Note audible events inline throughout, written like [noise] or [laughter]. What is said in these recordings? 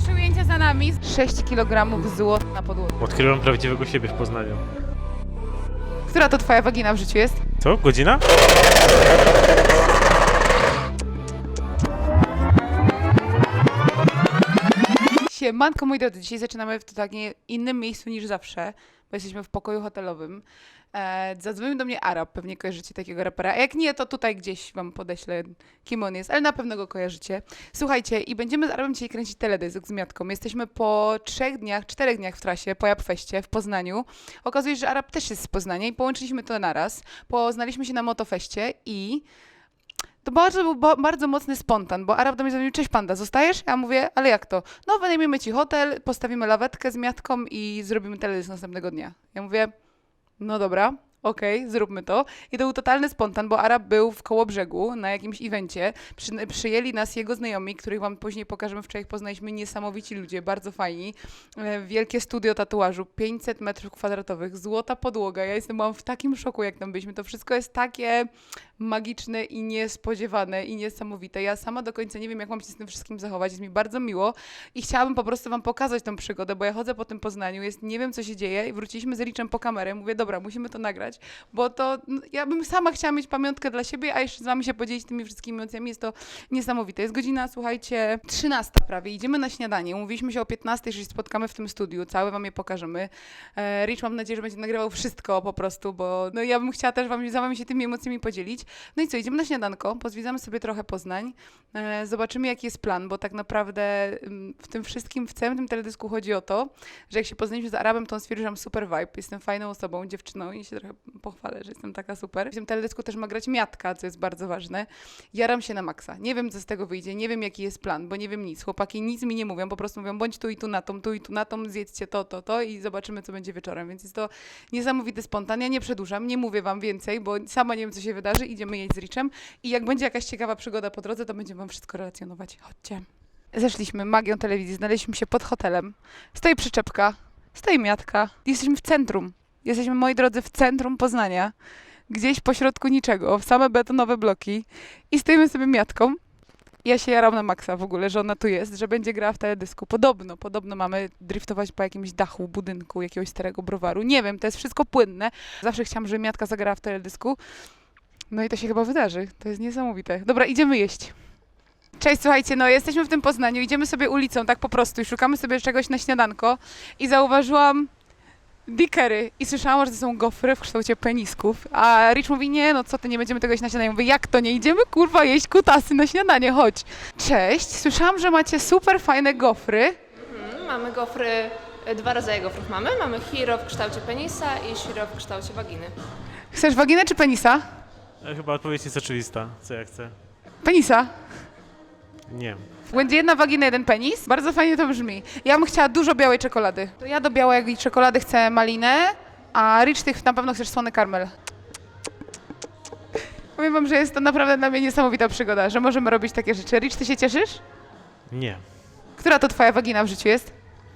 Pierwsze ujęcie za nami. 6 kg złota na podłodze. Odkryłem prawdziwego siebie w Poznaniu. Która to twoja wagina w życiu jest? Co? Godzina? Siemanko moi drodzy, dzisiaj zaczynamy w totalnie innym miejscu niż zawsze, bo jesteśmy w pokoju hotelowym. E, zadzwonił do mnie Arab, pewnie kojarzycie takiego rapera. A jak nie, to tutaj gdzieś wam podeślę, kim on jest, ale na pewno go kojarzycie. Słuchajcie, i będziemy z Arabem dzisiaj kręcić teledysk z Miatką. Jesteśmy po trzech dniach, czterech dniach w trasie, po Japfeście w Poznaniu. Okazuje się, że Arab też jest z Poznania i połączyliśmy to naraz. Poznaliśmy się na Motofeście i to bardzo był ba- bardzo mocny spontan, bo Arab do mnie zadzwonił, cześć panda, zostajesz? Ja mówię, ale jak to? No wynajmiemy ci hotel, postawimy lawetkę z miatką i zrobimy teledysk następnego dnia. Ja mówię, no dobra, okej, zróbmy to. I to był totalny spontan, bo Arab był w Kołobrzegu na jakimś evencie. Przy, przyjęli nas jego znajomi, których wam później pokażemy, wczoraj poznaliśmy, niesamowici ludzie, bardzo fajni. E, Wielkie studio tatuażu, 500 metrów kwadratowych, złota podłoga. Ja jestem byłam w takim szoku, jak tam byliśmy. To wszystko jest takie magiczne i niespodziewane i niesamowite. Ja sama do końca nie wiem, jak mam się z tym wszystkim zachować. Jest mi bardzo miło i chciałabym po prostu wam pokazać tą przygodę, bo ja chodzę po tym Poznaniu, jest, nie wiem, co się dzieje i wróciliśmy z Riczem po kamerę. Mówię, dobra, musimy to nagrać, bo to no, ja bym sama chciała mieć pamiątkę dla siebie, a jeszcze z wami się podzielić tymi wszystkimi emocjami. Jest to niesamowite. Jest godzina, słuchajcie, 13 prawie. Idziemy na śniadanie. Umówiliśmy się o 15, że się spotkamy w tym studiu. Całe wam je pokażemy. E, Rich mam nadzieję, że będzie nagrywał wszystko po prostu, bo no, ja bym chciała też wam, z wami się tymi emocjami podzielić. No i co, idziemy na śniadanko, pozwiedzamy sobie trochę Poznań, e, zobaczymy jaki jest plan, bo tak naprawdę ym, w tym wszystkim, w całym tym teledysku chodzi o to, że jak się poznaliśmy z Arabem, to on stwierdził, że mam super vibe, jestem fajną osobą, dziewczyną i się trochę pochwalę, że jestem taka super. W tym teledysku też ma grać Miatka, co jest bardzo ważne. Jaram się na maksa. Nie wiem, co z tego wyjdzie, nie wiem, jaki jest plan, bo nie wiem nic. Chłopaki nic mi nie mówią, po prostu mówią, bądź tu i tu na tą, tu i tu na tą, zjedzcie to, to, to i zobaczymy, co będzie wieczorem. Więc jest to niesamowity spontan. Ja nie przedłużam, nie mówię wam więcej, bo sama nie wiem, co się wydarzy. Jeść z Richem i jak będzie jakaś ciekawa przygoda po drodze, to będziemy wam wszystko relacjonować. Chodźcie. Zeszliśmy magią telewizji, znaleźliśmy się pod hotelem. Stoi przyczepka, stoi miatka. Jesteśmy w centrum. Jesteśmy, moi drodzy, w centrum Poznania. Gdzieś pośrodku niczego, w same betonowe bloki. I stoimy sobie miatką. Ja się jaram na maksa w ogóle, że ona tu jest, że będzie grała w teledysku. Podobno, podobno mamy driftować po jakimś dachu budynku jakiegoś starego browaru. Nie wiem, to jest wszystko płynne. Zawsze chciałam, żeby Miatka zagrała w teledysku. No i to się chyba wydarzy. To jest niesamowite. Dobra, idziemy jeść. Cześć, słuchajcie, no jesteśmy w tym Poznaniu, idziemy sobie ulicą tak po prostu i szukamy sobie czegoś na śniadanko i zauważyłam dikery i słyszałam, że to są gofry w kształcie penisków, a Rich mówi, nie no co ty, nie będziemy tego jeść na śniadanie. Mówię, jak to, nie idziemy kurwa jeść kutasy na śniadanie, chodź. Cześć, słyszałam, że macie super fajne gofry. Mm, Mamy gofry, e, dwa rodzaje gofrów mamy. Mamy hiro w kształcie penisa i shiro w kształcie waginy. Chcesz waginę czy penisa? E, Chyba odpowiedź jest oczywista, co ja chcę. Penisa. Nie. Będzie jedna wagina, jeden penis? Bardzo fajnie to brzmi. Ja bym chciała dużo białej czekolady. To ja do białej czekolady chcę malinę, a Rich, ty na pewno chcesz słony karmel. Powiem wam, że jest to naprawdę dla mnie niesamowita przygoda, że możemy robić takie rzeczy. Rich, ty się cieszysz? Nie. Która to twoja wagina w życiu jest?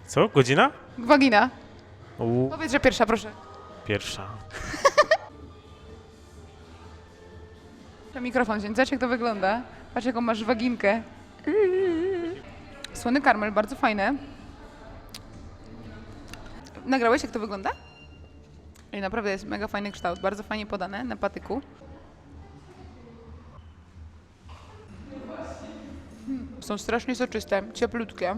Co? Godzina? Wagina. U, Powiedz, że pierwsza, proszę. pierwsza. [laughs] Muszę mikrofon wziąć. Zobacz, jak to wygląda. Patrz, jaką masz waginkę. Słony karmel, bardzo fajne. Nagrałeś, jak to wygląda? I naprawdę jest mega fajny kształt, bardzo fajnie podane na patyku. Mm, Są strasznie soczyste, cieplutkie.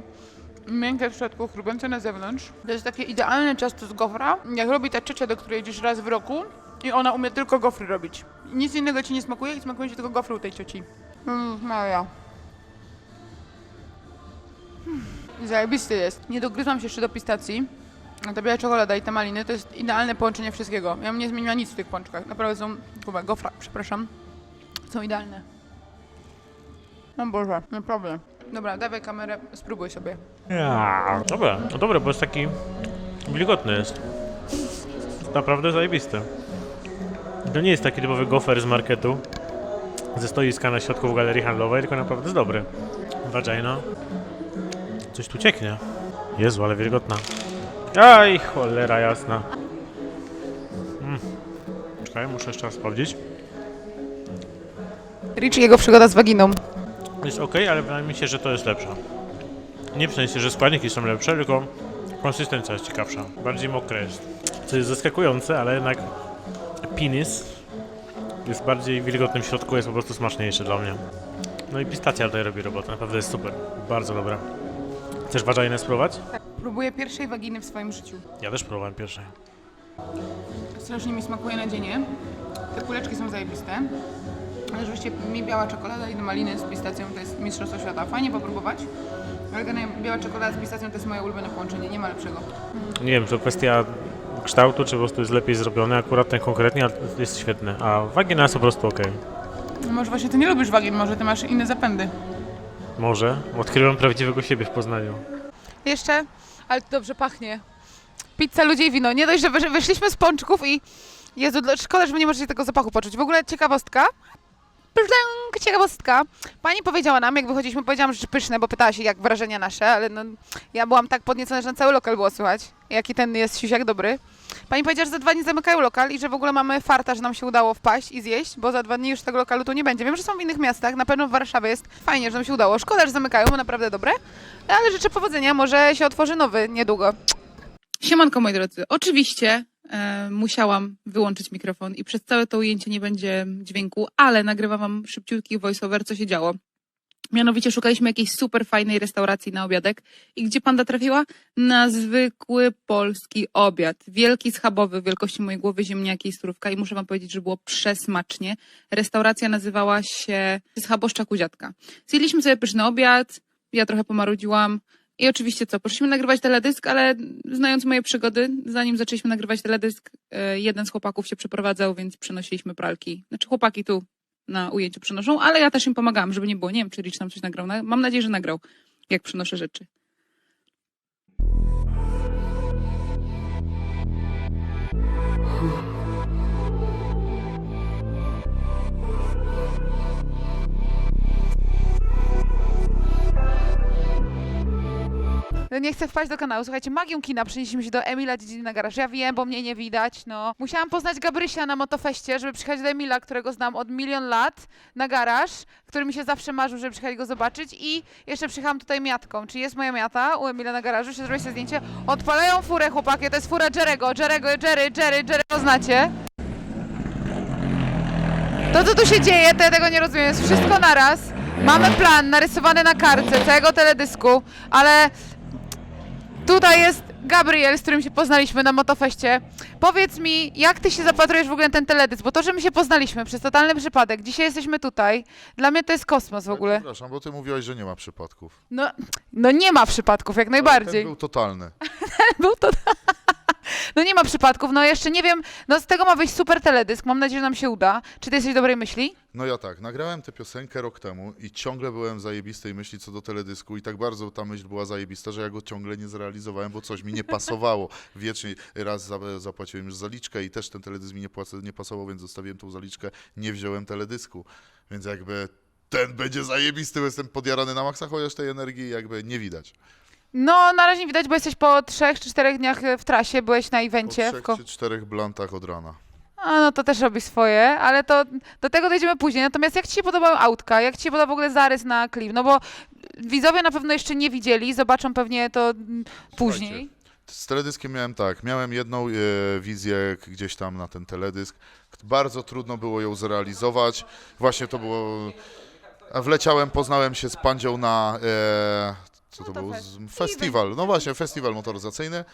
Miękkie w środku, chrupiące na zewnątrz. To jest takie idealne ciasto z gofra, jak robi ta ciocia, do której idziesz raz w roku i ona umie tylko gofry robić. Nic innego ci nie smakuje i smakuje ci tylko gofry u tej cioci. Mm, Maja. Hmm, Zajebisty jest. Nie dogryzłam się jeszcze do pistacji. A ta biała czekolada i te maliny to jest idealne połączenie wszystkiego. Ja bym nie zmieniła nic w tych pączkach. Naprawdę są, kurwa, gofra, przepraszam. Są idealne. No Boże, naprawdę. Dobra, dawaj kamerę, spróbuj sobie. Ja, dobra, no dobra, bo jest taki wilgotny jest. Jest naprawdę zajebisty. To nie jest taki typowy gofer z marketu ze stoiska na środku w galerii handlowej, tylko naprawdę jest dobry. Vagina. Coś tu cieknie. Jezu, ale wilgotna. Aj, cholera jasna. Mm. Czekaj, muszę jeszcze raz sprawdzić. Rich i jego przygoda z waginą. Jest ok, ale wydaje mi się, że to jest lepsza. Nie w sensie, że składniki są lepsze, tylko konsystencja jest ciekawsza. Bardziej mokre jest. Co jest zaskakujące, ale jednak pinis jest bardziej wilgotny w środku, jest po prostu smaczniejszy dla mnie. No i pistacja tutaj robi robotę, naprawdę jest super. Bardzo dobra. Chcesz wagina spróbować? Próbuję pierwszej waginy w swoim życiu. Ja też próbowałem pierwszej. Strasznie mi smakuje nadzienie. Te kuleczki są zajebiste. Ale rzeczywiście mi biała czekolada i maliny z pistacją to jest mistrzostwo świata. Fajnie popróbować. Ale biała czekolada z pistacją to jest moje ulubione połączenie, nie ma lepszego. Nie wiem, to kwestia kształtu, czy po prostu jest lepiej zrobiony, akurat ten konkretnie, ale jest świetny. A wagina jest po prostu ok. Może właśnie ty nie lubisz wagin, może ty masz inne zapędy. Może. Odkryłem prawdziwego siebie w Poznaniu. Jeszcze, ale to dobrze pachnie. Pizza, ludzie i wino. Nie dość, że wysz- wyszliśmy z pączków i Jezu, szkoda, że wy nie możecie tego zapachu poczuć. W ogóle ciekawostka. Pżdęk, Ciekawostka. Pani powiedziała nam, jak wychodziliśmy, powiedziałam, że pyszne, bo pytała się, jak wrażenia nasze, ale no, ja byłam tak podniecona, że na cały lokal było słychać, jaki ten jest siusiak dobry. Pani powiedziała, że za dwa dni zamykają lokal i że w ogóle mamy farta, że nam się udało wpaść i zjeść, bo za dwa dni już tego lokalu tu nie będzie. Wiem, że są w innych miastach, na pewno w Warszawie jest fajnie, że nam się udało. Szkoda, że zamykają, bo naprawdę dobre, ale życzę powodzenia, może się otworzy nowy niedługo. Siemanko moi drodzy, oczywiście musiałam wyłączyć mikrofon i przez całe to ujęcie nie będzie dźwięku, ale nagrywam wam szybciutki voiceover, co się działo. Mianowicie szukaliśmy jakiejś super fajnej restauracji na obiadek i gdzie panda trafiła? Na zwykły polski obiad. Wielki, schabowy, wielkości mojej głowy, ziemniaki i surówka i muszę wam powiedzieć, że było przesmacznie. Restauracja nazywała się Schaboszcza Kuziatka. Zjedliśmy sobie pyszny obiad, ja trochę pomarudziłam, i oczywiście co, poszliśmy nagrywać teledysk, ale znając moje przygody, zanim zaczęliśmy nagrywać teledysk, e, jeden z chłopaków się przeprowadzał, więc przenosiliśmy pralki. Znaczy chłopaki tu na ujęciu przenoszą, ale ja też im pomagałam, żeby nie było. Nie wiem, czy Rich tam coś nagrał. Na- Mam nadzieję, że nagrał, jak przenoszę rzeczy. Nie chcę wpaść do kanału. Słuchajcie, magią kina przenieśliśmy się do Emila Dziedziny na garaż. Ja wiem, bo mnie nie widać, no. Musiałam poznać Gabrysia na motofeście, żeby przyjechać do Emila, którego znam od milion lat, na garaż, który mi się zawsze marzył, żeby przyjechać go zobaczyć i jeszcze przyjechałam tutaj miatką. Czy jest moja miata u Emila na garażu? Się zrobić sobie zdjęcie. Odpalają furę, chłopaki, to jest fura Jerego. Jerego, Jerry, Jerry, Jerry, znacie? To, co tu się dzieje, to ja tego nie rozumiem. Jest wszystko naraz. Mamy plan narysowany na kartce całego teledysku, ale Tutaj jest Gabriel, z którym się poznaliśmy na Motofeście. Powiedz mi, jak ty się zapatrujesz w ogóle na ten teledysk? Bo to, że my się poznaliśmy przez totalny przypadek, dzisiaj jesteśmy tutaj, dla mnie to jest kosmos w ogóle. Przepraszam, bo ty mówiłaś, że nie ma przypadków. No, no nie ma przypadków, jak Ten najbardziej. był totalny. [laughs] Był to... No nie ma przypadków, no jeszcze nie wiem, no z tego ma wyjść super teledysk, mam nadzieję, że nam się uda. Czy ty jesteś dobrej myśli? No ja tak, nagrałem tę piosenkę rok temu i ciągle byłem zajebistej myśli co do teledysku i tak bardzo ta myśl była zajebista, że ja go ciągle nie zrealizowałem, bo coś mi nie pasowało. [laughs] Wiecznie raz za- zapłaciłem już zaliczkę i też ten teledysk mi nie, płac- nie pasował, więc zostawiłem tą zaliczkę, nie wziąłem teledysku. Więc jakby ten będzie zajebisty, bo jestem podjarany na maksa, chociaż tej energii jakby nie widać. No na razie nie widać, bo jesteś po trzech czy czterech dniach e, w trasie, byłeś na Po evencie. w trzech ko- czy czterech blantach od rana. A no to też robi swoje, ale to do tego dojdziemy później. Natomiast jak Ci się podobały autka? Jak Ci się podoba w ogóle zarys na klip? No bo widzowie na pewno jeszcze nie widzieli, zobaczą pewnie to mm, później. Z teledyskiem miałem tak, miałem jedną e, wizję gdzieś tam na ten teledysk. Bardzo trudno było ją zrealizować. Właśnie to było. A wleciałem, poznałem się z Pandzią na. E, co to był? Motofest. Z, festiwal. No właśnie, festiwal motoryzacyjny.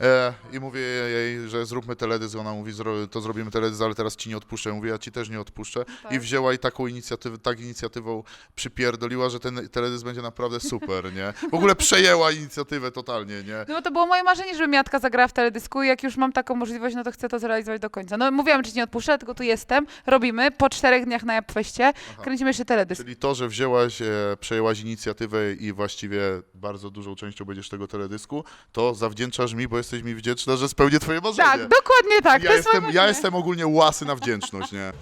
E, I mówię jej, że zróbmy teledysk. Ona mówi, "Zro- to zrobimy teledysk, ale teraz ci nie odpuszczę. Ja mówię, ja ci też nie odpuszczę. Tak. I wzięła i taką inicjatywę, tak inicjatywą przypierdoliła, że ten teledysk będzie naprawdę super, nie? W ogóle przejęła inicjatywę totalnie, nie? No to było moje marzenie, żeby Miatka zagrała w teledysku i jak już mam taką możliwość, no to chcę to zrealizować do końca. No mówiłam, że Ci nie odpuszczę, tylko tu jestem, robimy, po czterech dniach na Japfeście, kręcimy jeszcze teledysk. Czyli to, że wzięłaś, e, przejęłaś inicjatywę i właściwie bardzo dużą częścią będziesz tego teledysku, to zawdzięczasz mi, bo jesteś mi wdzięczna, że spełnię twoje marzenie. Tak, dokładnie tak, ja, to jest moje jestem, ja marzenie. jestem ogólnie łasy na wdzięczność, nie?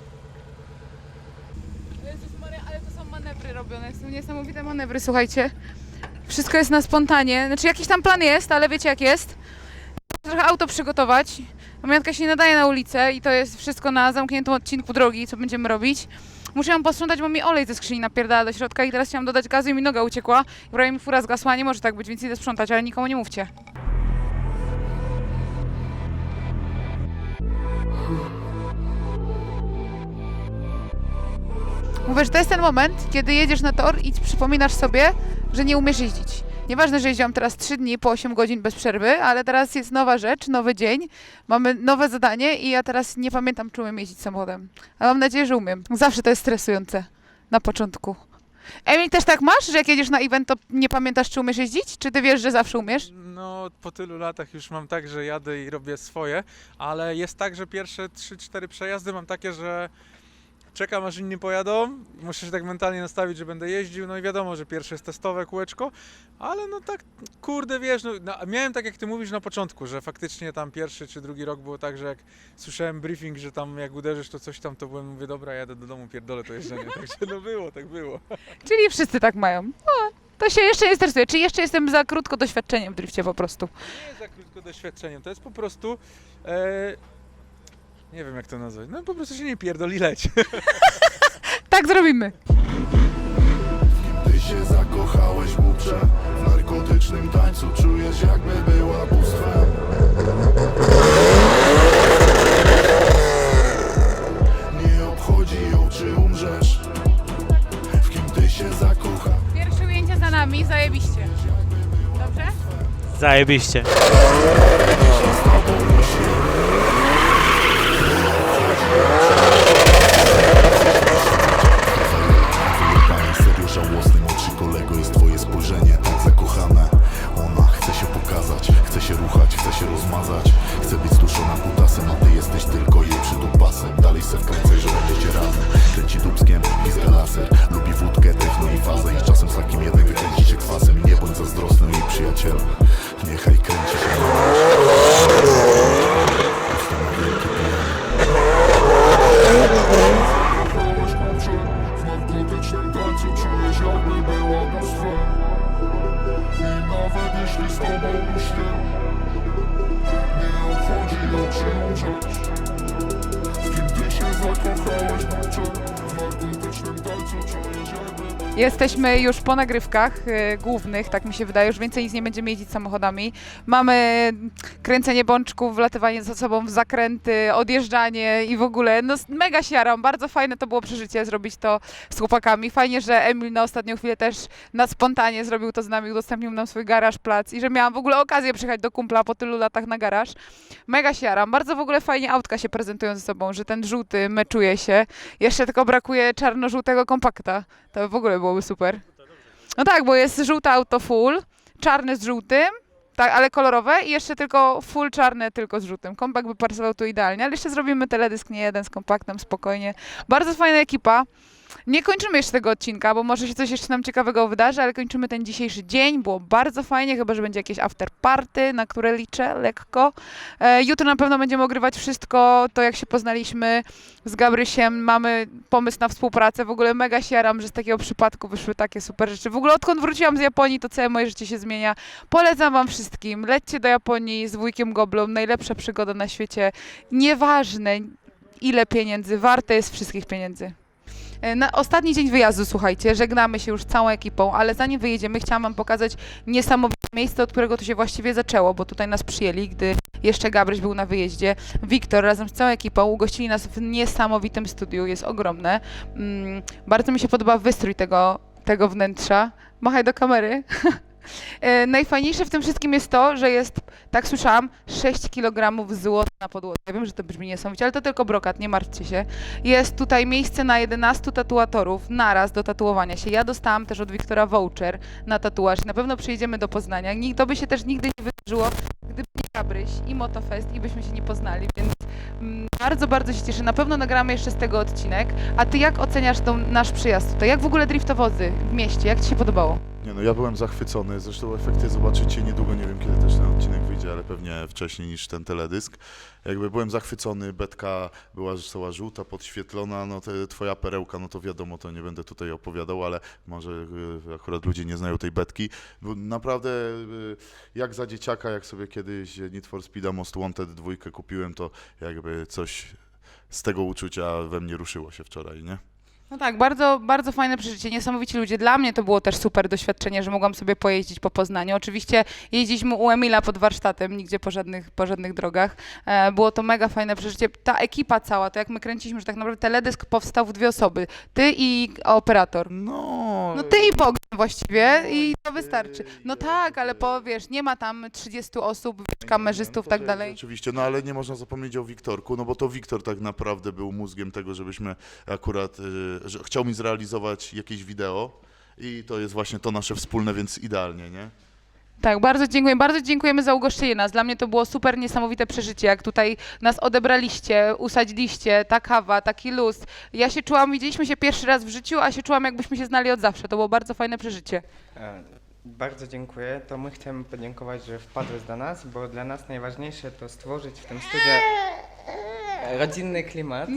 Jezus Maria, ale to są manewry robione, są niesamowite manewry, słuchajcie. Wszystko jest na spontanie, znaczy jakiś tam plan jest, ale wiecie jak jest. Trochę auto przygotować. Pamiątka się nie nadaje na ulicę i to jest wszystko na zamkniętym odcinku drogi, co będziemy robić. Muszę ją posprzątać, bo mi olej ze skrzyni napierdala do środka i teraz chciałam dodać gazu i mi noga uciekła. I prawie mi fura zgasła, nie może tak być, więc idę sprzątać, ale nikomu nie mówcie. Mówię, że to jest ten moment, kiedy jedziesz na tor i przypominasz sobie, że nie umiesz jeździć. Nieważne, że jeździłam teraz 3 dni po 8 godzin bez przerwy, ale teraz jest nowa rzecz, nowy dzień, mamy nowe zadanie i ja teraz nie pamiętam, czy umiem jeździć samochodem. Ale mam nadzieję, że umiem. Zawsze to jest stresujące na początku. Emil, też tak masz, że jak jedziesz na event, to nie pamiętasz, czy umiesz jeździć? Czy ty wiesz, że zawsze umiesz? No, po tylu latach już mam tak, że jadę i robię swoje, ale jest tak, że pierwsze 3-4 przejazdy mam takie, że czekam aż inni pojadą, muszę się tak mentalnie nastawić, że będę jeździł, no i wiadomo, że pierwsze jest testowe kółeczko, ale no tak, kurde, wiesz, no, no, miałem tak jak ty mówisz na początku, że faktycznie tam pierwszy czy drugi rok było tak, że jak słyszałem briefing, że tam jak uderzysz to coś tam, to byłem, mówię, dobra, jadę do domu, pierdolę to jeżdżenie, [laughs] także no było, tak było. Czyli wszyscy tak mają. No, to się jeszcze nie stresuję. Czy jeszcze jestem za krótko doświadczeniem w drifcie po prostu? nie za krótko doświadczeniem, to jest po prostu, e, nie wiem jak to nazwać, no po prostu się nie pierdoli leć. [laughs] Tak zrobimy. Ty się zakochałeś mucze W narkotycznym tańcu czujesz jakby była bóstwem Nie obchodzi ją czy umrzesz W kim ty się zakochasz Pierwsze ujęcie za nami, zajebiście. Dobrze? Zajebiście. Jej Jesteśmy już po nagrywkach y, głównych, tak mi się wydaje, już więcej nic nie będziemy jeździć samochodami. Mamy kręcenie bączków, wlatywanie za sobą w zakręty, odjeżdżanie i w ogóle, no mega się jaram, bardzo fajne to było przeżycie zrobić to z chłopakami. Fajnie, że Emil na ostatnią chwilę też na spontanie zrobił to z nami, udostępnił nam swój garaż, plac i że miałam w ogóle okazję przyjechać do kumpla po tylu latach na garaż. Mega się jaram, bardzo w ogóle fajnie autka się prezentują ze sobą, że ten żółty meczuje się. Jeszcze tylko brakuje czarno-żółtego kompakta. To w ogóle byłoby super. No tak, bo jest żółte auto full, czarny z żółtym, tak, ale kolorowe i jeszcze tylko full czarne tylko z żółtym. Kompakt by pasował tu idealnie, ale jeszcze zrobimy teledysk nie jeden z kompaktem, spokojnie. Bardzo fajna ekipa. Nie kończymy jeszcze tego odcinka, bo może się coś jeszcze nam ciekawego wydarzy, ale kończymy ten dzisiejszy dzień. Było bardzo fajnie, chyba że będzie jakieś after party, na które liczę lekko. E, jutro na pewno będziemy ogrywać wszystko, to jak się poznaliśmy z Gabrysiem. Mamy pomysł na współpracę. W ogóle mega się jaram, że z takiego przypadku wyszły takie super rzeczy. W ogóle odkąd wróciłam z Japonii, to całe moje życie się zmienia. Polecam wam wszystkim. Lećcie do Japonii z wujkiem Goblą. Najlepsza przygoda na świecie. Nieważne ile pieniędzy, warte jest wszystkich pieniędzy. E, Na ostatni dzień wyjazdu, słuchajcie, żegnamy się już całą ekipą, ale zanim wyjedziemy, chciałam Wam pokazać niesamowite miejsce, od którego to się właściwie zaczęło, bo tutaj nas przyjęli, gdy jeszcze Gabryś był na wyjeździe. Wiktor razem z całą ekipą ugościli nas w niesamowitym studiu, jest ogromne. Mm, bardzo mi się podoba wystrój tego, tego wnętrza. Machaj do kamery. [laughs] E, Najfajniejsze w tym wszystkim jest to, że jest, tak słyszałam, 6 kg złota na podłodze. Ja wiem, że to brzmi niesamowicie, ale to tylko brokat, nie martwcie się. Jest tutaj miejsce na 11 tatuatorów naraz do tatuowania się. Ja dostałam też od Wiktora voucher na tatuaż. Na pewno przyjedziemy do Poznania. Ni- To by się też nigdy nie wydarzyło, gdyby nie Gabryś i Motofest i byśmy się nie poznali, więc mm, bardzo, bardzo się cieszę. Na pewno nagramy jeszcze z tego odcinek. A ty jak oceniasz tą, nasz przyjazd tutaj? Jak w ogóle driftowozy w mieście? Jak ci się podobało? Nie no, ja byłem zachwycony. Zresztą efekty zobaczycie niedługo, nie wiem kiedy też ten odcinek wyjdzie, ale pewnie wcześniej niż ten teledysk. Jakby byłem zachwycony, betka była cała żółta, podświetlona, no twoja perełka, no to wiadomo, to nie będę tutaj opowiadał, ale może y, akurat ludzie nie znają tej betki. Bo naprawdę y, jak za dzieciaka, jak sobie kiedyś Need for Speed'a Most Wanted dwójkę kupiłem, to jakby coś z tego uczucia we mnie ruszyło się wczoraj, nie? No tak, bardzo, bardzo fajne przeżycie, niesamowici ludzie. Dla mnie to było też super doświadczenie, że mogłam sobie pojeździć po Poznaniu. Oczywiście jeździliśmy u Emila pod warsztatem, nigdzie po żadnych, po żadnych drogach. E, było to mega fajne przeżycie. Ta ekipa cała, to jak my kręciliśmy, że tak naprawdę teledysk powstał w dwie osoby. Ty i operator. No, No ty i Bogdan właściwie i to wystarczy. No tak, ale po, wiesz, nie ma tam 30 osób, wiesz, kamerzystów, tak dalej. Oczywiście, no ale nie można zapomnieć o Wiktorku, no bo to Wiktor tak naprawdę był mózgiem tego, żebyśmy akurat, y, że chciał mi zrealizować jakieś wideo i to jest właśnie to nasze wspólne, więc idealnie, nie? Tak, bardzo dziękuję. Bardzo dziękujemy za ugoszczenie nas. Dla mnie to było super niesamowite przeżycie, jak tutaj nas odebraliście, usadziliście, ta kawa, taki luz. Ja się czułam, widzieliśmy się pierwszy raz w życiu, a się czułam jakbyśmy się znali od zawsze. To było bardzo fajne przeżycie. E, Bardzo dziękuję. To my chcemy podziękować, że wpadłeś do nas, bo dla nas najważniejsze to stworzyć w tym studiu [laughs] rodzinny klimat,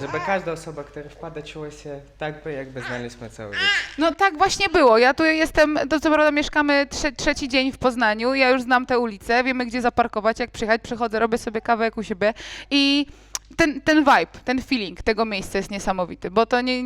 żeby każda osoba, która wpada, czuła się tak, by jakby znaliśmy całe życie. No tak właśnie było. Ja tu jestem, to co prawda mieszkamy trze trzeci dzień w Poznaniu, ja już znam tę ulicę, wiemy gdzie zaparkować, jak przyjechać, przychodzę, robię sobie kawę jak u siebie i ten, ten vibe, ten feeling tego miejsca jest niesamowity, bo to nie,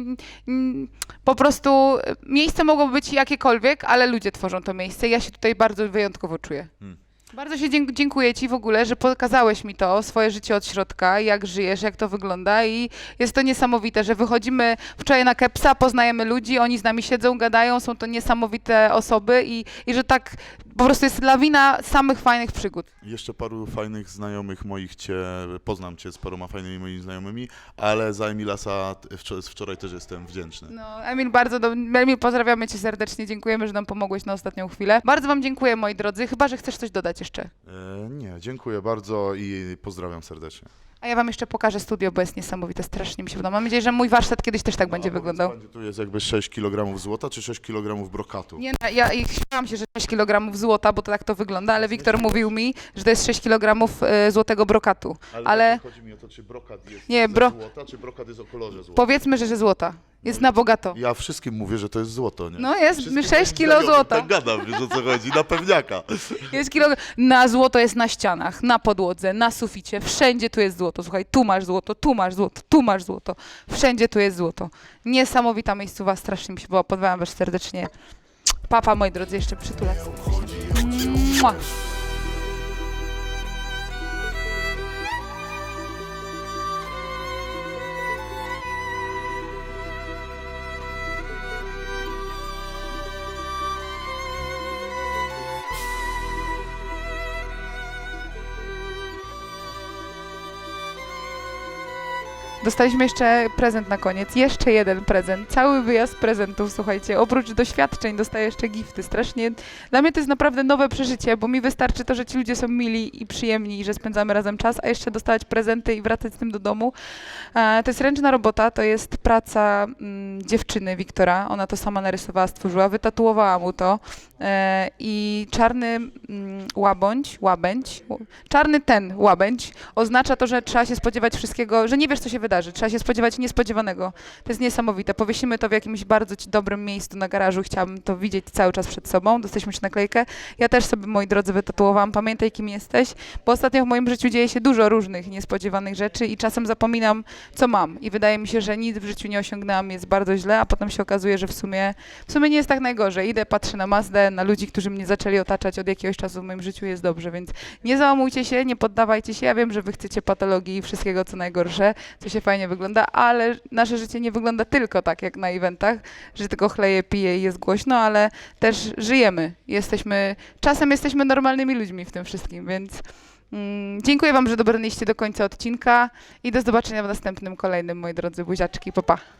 n- po prostu miejsce mogło być jakiekolwiek, ale ludzie tworzą to miejsce ja się tutaj bardzo wyjątkowo czuję. Hmm. Bardzo się dzięk- dziękuję Ci w ogóle, że pokazałeś mi to, swoje życie od środka, jak żyjesz, jak to wygląda i jest to niesamowite, że wychodzimy wczoraj na Kepsa, poznajemy ludzi, oni z nami siedzą, gadają, są to niesamowite osoby i, i że tak po prostu jest lawina samych fajnych przygód. Jeszcze paru fajnych znajomych moich cię, poznam cię z paroma fajnymi moimi znajomymi, ale za Emilasa z wczoraj też jestem wdzięczny. No, Emil, bardzo do... Emil, pozdrawiamy Cię serdecznie, dziękujemy, że nam pomogłeś na ostatnią chwilę. Bardzo Wam dziękuję, moi drodzy, chyba, że chcesz coś dodać jeszcze. E, nie, dziękuję bardzo i pozdrawiam serdecznie. A ja Wam jeszcze pokażę studio, bo jest niesamowite, strasznie mi się podoba. Mam nadzieję, że mój warsztat kiedyś też tak będzie wyglądał. Tu jest jakby 6 kg złota czy 6 kg brokatu? Nie, no, ja i śmiałam się, że 6 kg złota, bo to tak to wygląda, ale Wiktor mówił mi, że to jest 6 kg e, złotego brokatu. ale- chodzi mi o to, czy brokat jest Nie, ze bro- złota, czy brokat jest o kolorze złota. Powiedzmy, że, że złota. Jest na bogato. Ja wszystkim mówię, że to jest złoto, nie? No jest Wszystkim 6 moim kilo znajomym złota. Tak gadam, wiesz o co chodzi, na pewniaka. Jest kilo... Na złoto jest na ścianach, na podłodze, na suficie. Wszędzie tu jest złoto. Słuchaj, tu masz złoto, tu masz złoto, tu masz złoto. Wszędzie tu jest złoto. Niesamowita miejscowa, strasznie mi się była. Pozdrawiam was serdecznie. Papa, moi drodzy, jeszcze przytulać. Mua. Dostaliśmy jeszcze prezent na koniec, jeszcze jeden prezent, cały wyjazd prezentów, słuchajcie, oprócz doświadczeń dostaję jeszcze gifty, strasznie, dla mnie to jest naprawdę nowe przeżycie, bo mi wystarczy to, że ci ludzie są mili i przyjemni i że spędzamy razem czas, a jeszcze dostawać prezenty i wracać z tym do domu. E, to jest ręczna robota, to jest praca mm, dziewczyny Wiktora, ona to sama narysowała, stworzyła, wytatuowała mu to e, i czarny mm, łabędź, łabędź, czarny ten łabędź oznacza to, że trzeba się spodziewać wszystkiego, że nie wiesz, co się wydarzy. Trzeba się spodziewać niespodziewanego. To jest niesamowite. Powiesimy to w jakimś bardzo dobrym miejscu na garażu. Chciałabym to widzieć cały czas przed sobą. Dostaliśmy już naklejkę. Ja też sobie, moi drodzy, wytatuowałam. Pamiętaj, kim jesteś, bo ostatnio w moim życiu dzieje się dużo różnych niespodziewanych rzeczy i czasem zapominam, co mam. I wydaje mi się, że nic w życiu nie osiągnęłam, jest bardzo źle, a potem się okazuje, że w sumie, w sumie nie jest tak najgorzej. Idę, patrzę na Mazdę, na ludzi, którzy mnie zaczęli otaczać od jakiegoś czasu w moim życiu, jest dobrze, więc nie załamujcie się, nie poddawajcie się. Ja wiem, że wy chcecie patologii i wszystkiego, co najgorsze, co się fajnie wygląda, ale nasze życie nie wygląda tylko tak, jak na eventach, że tylko chleje, pije i jest głośno, ale też żyjemy. Jesteśmy, czasem jesteśmy normalnymi ludźmi w tym wszystkim, więc mm, dziękuję wam, że dobrnęliście do końca odcinka i do zobaczenia w następnym, kolejnym, moi drodzy buziaczki. Pa, pa.